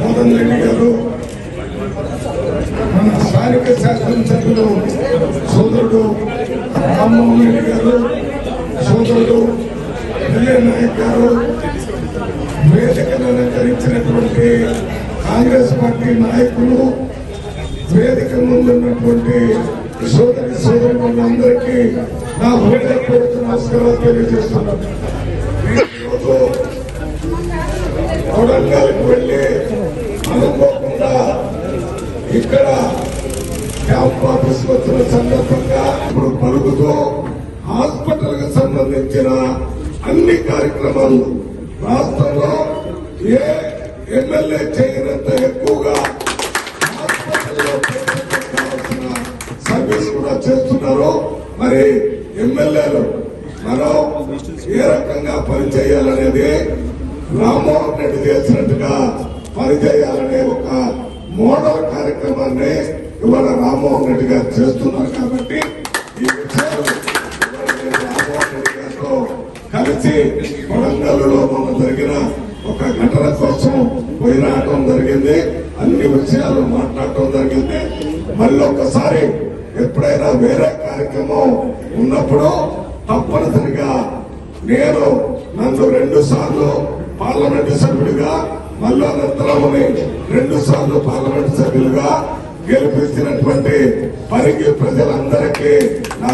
మోహన్ రెడ్డి గారు మన స్థానిక శాసనసభ్యులు సోదరుడు రామ్మోహన్ రెడ్డి గారు సోదరుడు విజయ నాయక్ గారు వేదికను అలంకరించినటువంటి కాంగ్రెస్ పార్టీ నాయకులు వేదిక ముందున్నటువంటి సోదరి సోదరులందరికీ నా హృదయపూర్వక నమస్కారాలు తెలియజేస్తున్నాను. ఈరోజు కొడంగల్కి వెళ్ళి అనుకోకుండా ఇక్కడ క్యాంప్ ఆఫీస్ వచ్చిన సందర్భంగా ఇప్పుడు పలుకుతో హాస్పిటల్కి సంబంధించిన అన్ని కార్యక్రమాలు రాష్ట్రంలో ఏ ఎమ్మెల్యే చేయనంత ఎక్కువగా హాస్పిటల్లో కావాల్సిన సర్వీస్ కూడా చేస్తున్నారు మరి ఎమ్మెల్యేలు మనం ఏ రకంగా పనిచేయాలనేది రామ్మోహన్ రెడ్డి చేసినట్టుగా పనిచేయాలనే ఒక మోడల్ కార్యక్రమాన్ని ఇవాళ రామ్మోహన్ రెడ్డి గారు చేస్తున్నారు కాబట్టి ఈ విషయాలు ఇవాళ రామ్మోహన్ రెడ్డి గారితో కలిసి కొడంగల్లో మొన్న జరిగిన ఒక ఘటన కోసం పోయి జరిగింది. అన్ని విషయాలు మాట్లాడటం జరిగింది. మళ్ళీ ఒకసారి ఎప్పుడైనా వేరే కార్యక్రమం ఉన్నప్పుడు తప్పనిసరిగా నేను నన్ను రెండు సార్లు పార్లమెంటు సభ్యుడిగా మల్లా నంతరామని రెండు సార్లు పార్లమెంటు సభ్యులుగా గెలిపించినటువంటి పరిగి ప్రజలందరికీ నా